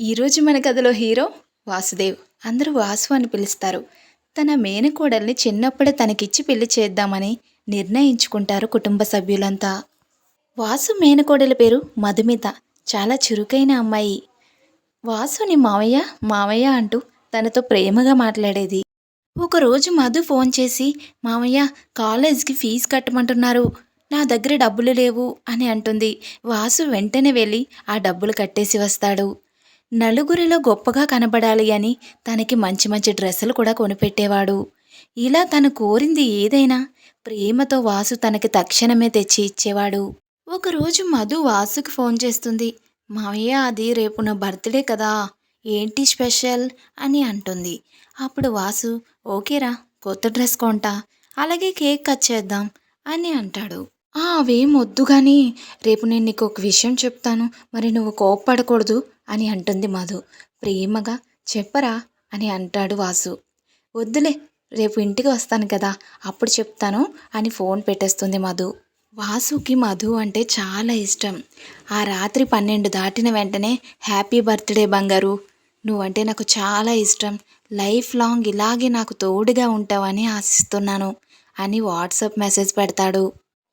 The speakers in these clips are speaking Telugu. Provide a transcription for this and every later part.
ఈరోజు మన కథలో హీరో వాసుదేవ్. అందరూ వాసు అని పిలుస్తారు. తన మేనకోడల్ని చిన్నప్పుడే తనకిచ్చి పెళ్ళి చేద్దామని నిర్ణయించుకుంటారు కుటుంబ సభ్యులంతా. వాసు మేనకోడల పేరు మధుమిత. చాలా చురుకైన అమ్మాయి. వాసుని మావయ్య మావయ్య అంటూ తనతో ప్రేమగా మాట్లాడేది. ఒకరోజు మధు ఫోన్ చేసి మావయ్య కాలేజ్కి ఫీజు కట్టమంటున్నారు. నా దగ్గర డబ్బులు లేవు అని అంటుంది. వాసు వెంటనే వెళ్ళి ఆ డబ్బులు కట్టేసి వస్తాడు. నలుగురిలో గొప్పగా కనబడాలి అని తనకి మంచి మంచి డ్రెస్సులు కూడా కొనిపెట్టేవాడు. ఇలా తను కోరింది ఏదైనా ప్రేమతో వాసు తనకి తక్షణమే తెచ్చి ఇచ్చేవాడు. ఒకరోజు మధు వాసుకి ఫోన్ చేస్తుంది. మావయ్య అది రేపు నా బర్త్డే కదా ఏంటి స్పెషల్? అని అంటుంది. అప్పుడు వాసు ఓకేరా కొత్త డ్రెస్ కొంటా అలాగే కేక్ కట్ చేద్దాం అని అంటాడు. "ఆ, అవేం వద్దు కానీ రేపు నేను నీకు ఒక విషయం చెప్తాను. మరి నువ్వు కోప్పడకూడదు అని అంటుంది మధు. ప్రేమగా చెప్పరా అని అంటాడు వాసు. వద్దులే రేపు ఇంటికి వస్తాను కదా అప్పుడు చెప్తాను అని ఫోన్ పెట్టేస్తుంది మధు. వాసుకి మధు అంటే చాలా ఇష్టం. ఆ రాత్రి పన్నెండు దాటిన వెంటనే హ్యాపీ బర్త్డే బంగారు. నువ్వంటే నాకు చాలా ఇష్టం. లైఫ్ లాంగ్ ఇలాగే నాకు తోడుగా ఉంటావని ఆశిస్తున్నాను అని వాట్సాప్ మెసేజ్ పెడతాడు.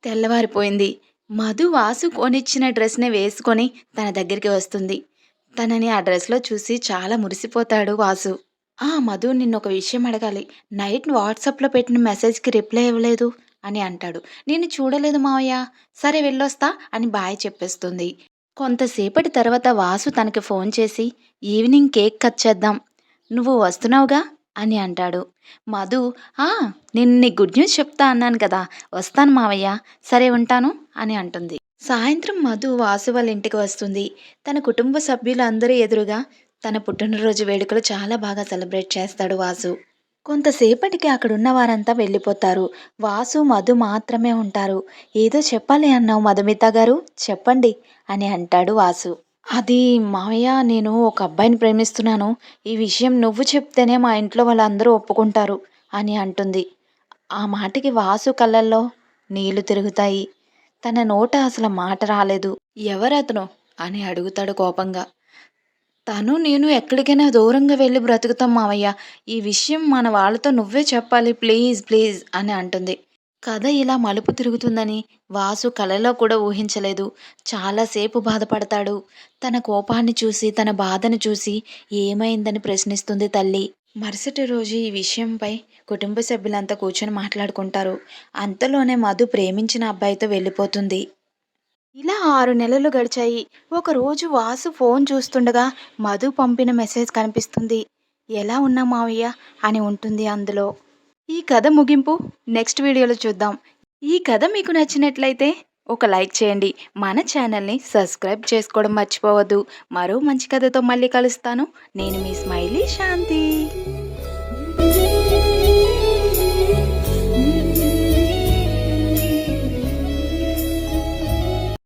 తెల్లవారిపోయింది. మధు వాసు కొనిచ్చిన డ్రెస్ని వేసుకొని తన దగ్గరికి వస్తుంది. తనని ఆ డ్రెస్లో చూసి చాలా మురిసిపోతాడు వాసు. ఆ మధు నిన్న ఒక విషయం అడగాలి. నైట్ వాట్సాప్లో పెట్టిన మెసేజ్కి రిప్లై ఇవ్వలేదు అని అంటాడు. నేను చూడలేదు మావయ్య. సరే వెళ్ళొస్తా అని బాయ్ చెప్పేస్తుంది. కొంతసేపటి తర్వాత వాసు తనకి ఫోన్ చేసి ఈవినింగ్ కేక్ కట్ చేద్దాం. నువ్వు వస్తున్నావుగా? అని అంటాడు. మధు ఆ నేను నీ గుడ్ న్యూస్ చెప్తా అన్నాను కదా వస్తాను మావయ్య సరే ఉంటాను అని అంటుంది. సాయంత్రం మధు వాసు వాళ్ళ ఇంటికి వస్తుంది. తన కుటుంబ సభ్యులందరూ ఎదురుగా తన పుట్టినరోజు వేడుకలు చాలా బాగా సెలబ్రేట్ చేస్తాడు వాసు. కొంతసేపటికి అక్కడున్న వారంతా వెళ్ళిపోతారు. వాసు మధు మాత్రమే ఉంటారు. ఏదో చెప్పాలి అన్నావు మధుమిత గారు చెప్పండి అని అంటాడు వాసు. అది మావయ్య నేను ఒక అబ్బాయిని ప్రేమిస్తున్నాను. ఈ విషయం నువ్వు చెప్తేనే మా ఇంట్లో వాళ్ళందరూ ఒప్పుకుంటారు అని అంటుంది. ఆ మాటకి వాసు కళ్ళల్లో నీళ్ళు తిరుగుతాయి. తన నోట అసలు మాట రాలేదు. ఎవరతను? అని అడుగుతాడు కోపంగా. తను నేను ఎక్కడికైనా దూరంగా వెళ్ళి బ్రతుకుతాం మావయ్య. ఈ విషయం మన వాళ్ళతో నువ్వే చెప్పాలి. ప్లీజ్ ప్లీజ్ అని అంటుంది. కథ ఇలా మలుపు తిరుగుతుందని వాసు కలలో కూడా ఊహించలేదు. చాలాసేపు బాధపడతాడు. తన కోపాన్ని చూసి తన బాధను చూసి ఏమైందని ప్రశ్నిస్తుంది తల్లి. మరుసటి రోజు ఈ విషయంపై కుటుంబ సభ్యులంతా కూర్చొని మాట్లాడుకుంటారు. అంతలోనే మధు ప్రేమించిన అబ్బాయితో వెళ్ళిపోతుంది. ఇలా ఆరు నెలలు గడిచాయి. ఒకరోజు వాసు ఫోన్ చూస్తుండగా మధు పంపిన మెసేజ్ కనిపిస్తుంది. ఎలా ఉన్నా మావయ్య? అని ఉంటుంది అందులో. ఈ కథ ముగింపు నెక్స్ట్ వీడియోలో చూద్దాం. ఈ కథ మీకు నచ్చినట్లయితే ఒక లైక్ చేయండి. మన ఛానల్ని సబ్స్క్రైబ్ చేసుకోవడం మర్చిపోవద్దు. మరో మంచి కథతో మళ్ళీ కలుస్తాను. నేను మీ స్మైలీ శాంతి.